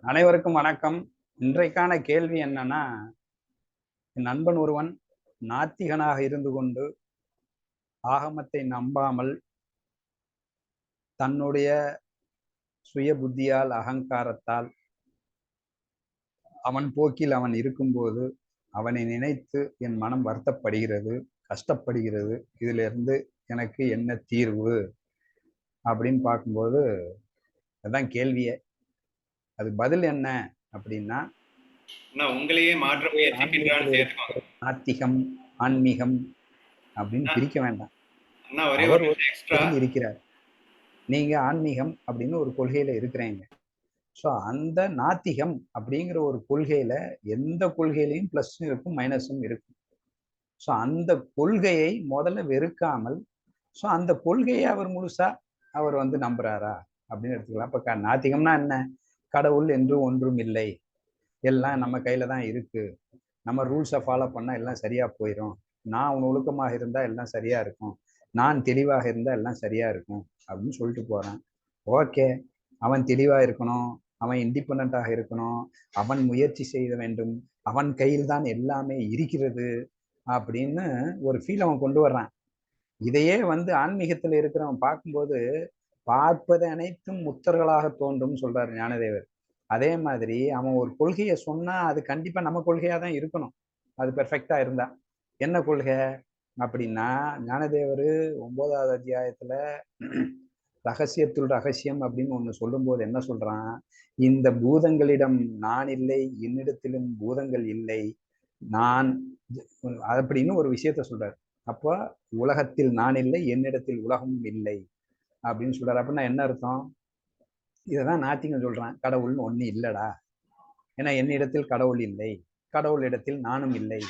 அனைவருக்கும் வணக்கம். இன்றைக்கான கேள்வி என்னன்னா என் நண்பன் ஒருவன் நாத்திகனாக இருந்து கொண்டு ஆகமத்தை நம்பாமல் தன்னுடைய சுய புத்தியால் அகங்காரத்தால் அவன் போக்கில் அவன் இருக்கும்போது அவனை நினைத்து என் மனம் வருத்தப்படுகிறது கஷ்டப்படுகிறது. இதிலிருந்து எனக்கு என்ன தீர்வு? அப்படின்னு பார்க்கும்போது அதுதான் கேள்வியே. அது பதில் என்ன அப்படின்னா உங்களையே நாத்திகம் ஆன்மீகம் அப்படின்னு. பிரிக்க வேண்டாம். இருக்கிறார். நீங்க ஆன்மீகம் அப்படின்னு ஒரு கொள்கையில இருக்கிறீங்க. ஸோ அந்த நாத்திகம் அப்படிங்கிற ஒரு கொள்கையில எந்த கொள்கையிலையும் ப்ளஸ்ஸும் இருக்கும் மைனஸும் இருக்கும். ஸோ அந்த கொள்கையை முதல்ல வெறுக்காமல் ஸோ அந்த கொள்கையை அவர் முழுசா அவர் வந்து நம்புறாரா அப்படின்னு எடுத்துக்கலாம். இப்போ நாத்திகம்னா என்ன? கடவுள் என்று ஒன்றும் இல்லை. எல்லாம் நம்ம கையில தான் இருக்கு. நம்ம ரூல்ஸை ஃபாலோ பண்ணால் எல்லாம் சரியா போயிடும் நான் அவன் ஒழுக்கமாக இருந்தால் எல்லாம் சரியா இருக்கும். நான் தெளிவாக இருந்தால் எல்லாம் சரியா இருக்கும் அப்படின்னு சொல்லிட்டு போறான். ஓகே. அவன் தெளிவாக இருக்கணும். அவன் இண்டிபெண்ட்டாக இருக்கணும். அவன் முயற்சி செய்ய வேண்டும். அவன் கையில் தான் எல்லாமே இருக்கிறது அப்படின்னு ஒரு ஃபீல் அவன் கொண்டு வர்றான். இதையே வந்து ஆன்மீகத்தில் இருக்கிறவன் பார்க்கும்போது பார்ப்பது அனைத்தும் முத்தர்களாக தோன்றும் சொல்றாரு ஞானதேவர். அதே மாதிரி அவன் ஒரு கொள்கையை சொன்னா அது கண்டிப்பா நம்ம கொள்கையா தான் இருக்கணும். அது பெர்ஃபெக்டா இருந்தா. என்ன கொள்கை? அப்படின்னா ஞானதேவர் ஒன்பதாவது அத்தியாயத்துல ரகசியத்துள் ரகசியம் அப்படின்னு ஒண்ணு சொல்லும்போது என்ன சொல்றான்? இந்த பூதங்களிடம் நான் இல்லை என்னிடத்திலும் பூதங்கள் இல்லை. நான் அப்படின்னு ஒரு விஷயத்த சொல்றாரு. அப்போ உலகத்தில் நான் இல்லை என்னிடத்தில் உலகமும் இல்லை. அப்படின்னு சொல்றாரு. அப்படின்னா என்ன அர்த்தம்? இதைதான் நாத்திகம் சொல்றான். கடவுள்னு ஒண்ணு இல்லடா. ஏன்னா என்னிடத்தில் கடவுள் இல்லை. கடவுள் இடத்தில் நானும் இல்லை.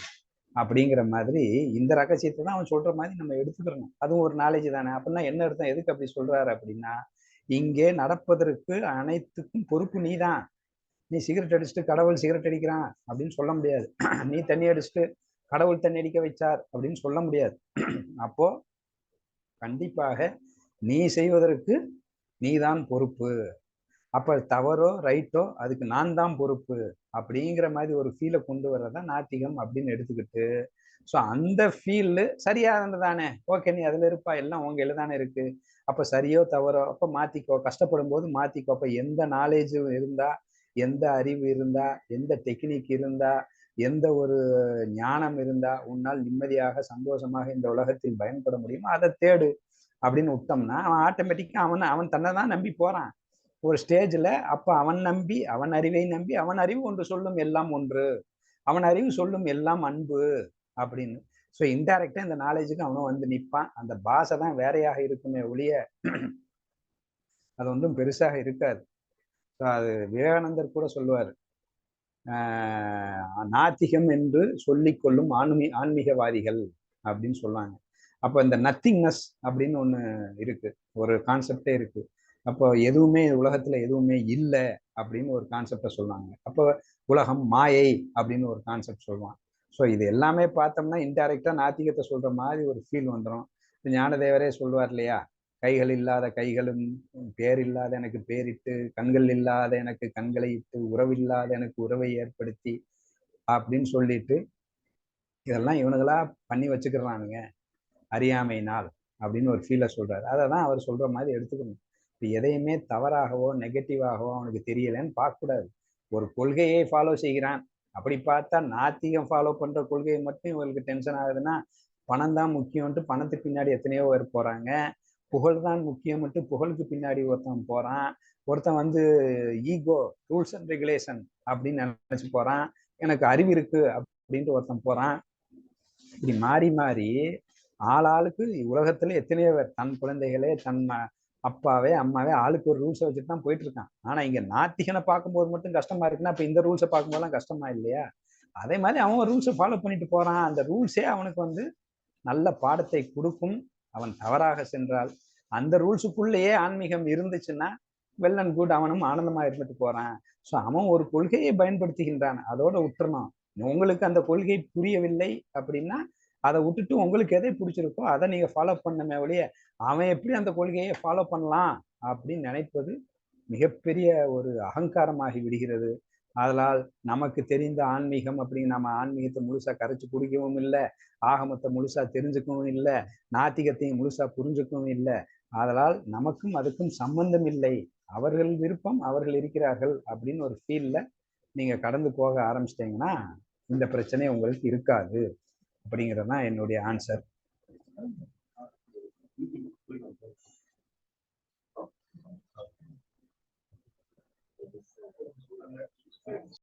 அப்படிங்கிற மாதிரி இந்த ரகசியத்தை தான் அவன் சொல்ற மாதிரி நம்ம எடுத்துக்கிறணும். அதுவும் ஒரு நாலேஜ் தானே. அப்படின்னா என்ன அர்த்தம்? எதுக்கு அப்படி சொல்றாரு அப்படின்னா இங்கே நடப்பதற்கு அனைத்துக்கும் பொறுப்பு நீதான். நீ சிகரெட் அடிச்சுட்டு கடவுள் சிகரெட் அடிக்கிறான் அப்படின்னு சொல்ல முடியாது. நீ தண்ணி அடிச்சுட்டு கடவுள் தண்ணி அடிக்க வச்சார் அப்படின்னு சொல்ல முடியாது. அப்போ கண்டிப்பாக நீ செய்வதற்கு நீதான் பொறுப்பு. அப்ப தவறோ ரைட்டோ அதுக்கு நான் தான் பொறுப்பு. அப்படிங்கிற மாதிரி ஒரு ஃபீலை கொண்டு வர்றதான் நாத்திகம் அப்படின்னு எடுத்துக்கிட்டு ஸோ அந்த ஃபீல் சரியா இருந்ததானே ஓகே நீ அதில் இருப்பா எல்லாம் உங்க தானே இருக்கு. அப்போ சரியோ தவறோ அப்போ மாத்திக்கோ கஷ்டப்படும் போது மாத்திக்கோ. அப்போ எந்த நாலேஜ் இருந்தா எந்த அறிவு இருந்தா எந்த டெக்னிக் இருந்தா எந்த ஒரு ஞானம் இருந்தா உன்னால் நிம்மதியாக சந்தோஷமாக இந்த உலகத்தில் பயன்பட முடியுமோ அதை தேடு. அப்படின்னு விட்டோம்னா அவன் ஆட்டோமேட்டிக்காக அவன் அவன் தன்னை தான் நம்பி போகிறான் ஒரு ஸ்டேஜில் அப்போ அவன் நம்பி அவன் அறிவை நம்பி அவன் அறிவு ஒன்று சொல்லும் எல்லாம் ஒன்று. அவன் அறிவு சொல்லும் எல்லாம் அன்பு அப்படின்னு. ஸோ இன்டைரக்டாக இந்த நாலேஜுக்கு அவனும் வந்து நிற்பான் அந்த பாஷை தான் வேறையாக இருக்குமே ஒழிய அது ஒன்றும் பெருசாக இருக்காது. ஸோ அது விவேகானந்தர் கூட சொல்லுவார். நாத்திகம் என்று சொல்லிக்கொள்ளும் ஆன்மீ ஆன்மீகவாதிகள் அப்படின்னு சொல்லுவாங்க. அப்போ இந்த நத்திங்னஸ் அப்படின்னு ஒன்று இருக்கு. ஒரு கான்செப்டே இருக்கு. அப்போ எதுவுமே உலகத்துல எதுவுமே இல்லை அப்படின்னு ஒரு கான்செப்டை சொல்லுவாங்க. அப்போ உலகம் மாயை அப்படின்னு ஒரு கான்செப்ட் சொல்லுவான் ஸோ இது எல்லாமே பார்த்தோம்னா இன்டைரக்டா நாத்திகத்தை சொல்ற மாதிரி ஒரு ஃபீல் வந்துடும் ஞானதேவரே சொல்லுவார் இல்லையா? கைகள் இல்லாத கைகளும் பேர் இல்லாத எனக்கு பேரிட்டு கண்கள் இல்லாத எனக்கு கண்களை இட்டு உறவில்லாத எனக்கு உறவை ஏற்படுத்தி அப்படின்னு சொல்லிட்டு இதெல்லாம் இவனுங்களா பண்ணி வச்சுக்கிறானுங்க. அறியாமையினால் அப்படின்னு ஒரு ஃபீலை சொல்கிறாரு அதை தான் அவர் சொல்கிற மாதிரி எடுத்துக்கணும். இப்போ எதையுமே தவறாகவோ நெகட்டிவாகவோ அவனுக்கு தெரியலன்னு பார்க்கக்கூடாது. ஒரு கொள்கையை ஃபாலோ செய்கிறான். அப்படி பார்த்தா நாத்திகம் ஃபாலோ பண்ணுற கொள்கையை மட்டும் இவங்களுக்கு டென்ஷன் ஆகுதுன்னா பணம் தான் முக்கியம்ன்ட்டு பணத்துக்கு பின்னாடி எத்தனையோ பேர் போகிறாங்க புகழ் தான் முக்கியம்ட்டு புகழுக்கு பின்னாடி ஒருத்தன் போகிறான் ஒருத்தன் வந்து ஈகோ ரூல்ஸ் அண்ட் ரெகுலேஷன் அப்படின்னு நினச்சி போகிறான் எனக்கு அறிவு இருக்கு அப்படின்ட்டு ஒருத்தன் போகிறான் இப்படி மாறி மாறி ஆளாளுக்கு உலகத்துல எத்தனையோ பேர் தன் குழந்தைகளே தன் அப்பாவே அம்மாவே ஆளுக்கு ஒரு ரூல்ஸை வச்சுட்டு தான் போயிட்டு இருக்கான் ஆனா இங்க நாத்திகனை பார்க்கும்போது மட்டும் கஷ்டமா இருக்குன்னா இப்ப இந்த ரூல்ஸை பார்க்கும்போதெல்லாம் கஷ்டமா இல்லையா? அதே மாதிரி அவன் ரூல்ஸை ஃபாலோ பண்ணிட்டு போறான். அந்த ரூல்ஸே அவனுக்கு வந்து நல்ல பாடத்தை கொடுக்கும். அவன் தவறாக சென்றால் அந்த ரூல்ஸுக்குள்ளேயே ஆன்மீகம் இருந்துச்சுன்னா வெல் அண்ட் குட் அவனும் ஆனந்தமா இருந்துட்டு போறான். ஸோ அவன் ஒரு கொள்கையை பயன்படுத்துகின்றான். அதோட விட்டுறணும் உங்களுக்கு அந்த கொள்கை புரியவில்லை அப்படின்னா அதை விட்டுட்டு உங்களுக்கு எதை பிடிச்சிருக்கோ அதை நீங்க ஃபாலோ பண்ணமே ஒழிய அவன் எப்படி அந்த கொள்கையை ஃபாலோ பண்ணலாம் அப்படின்னு நினைப்பது மிகப்பெரிய ஒரு அகங்காரமாகி விடுகிறது. அதனால் நமக்கு தெரிந்த ஆன்மீகம் அப்படின்னு நம்ம ஆன்மீகத்தை முழுசா கரைச்சு குடிக்கவும் இல்லை ஆகமத்தை முழுசா தெரிஞ்சுக்கவும் இல்லை நாத்திகத்தையும் முழுசா புரிஞ்சுக்கவும் இல்லை. அதனால் நமக்கும் அதுக்கும் சம்பந்தம் இல்லை. அவர்கள் விருப்பம் அவர்கள் இருக்கிறார்கள் அப்படின்னு ஒரு ஃபீல்ல நீங்க கடந்து போக ஆரம்பிச்சிட்டீங்கன்னா இந்த பிரச்சனை உங்களுக்கு இருக்காது. அப்படிங்கிறது தான் என்னுடைய ஆன்சர்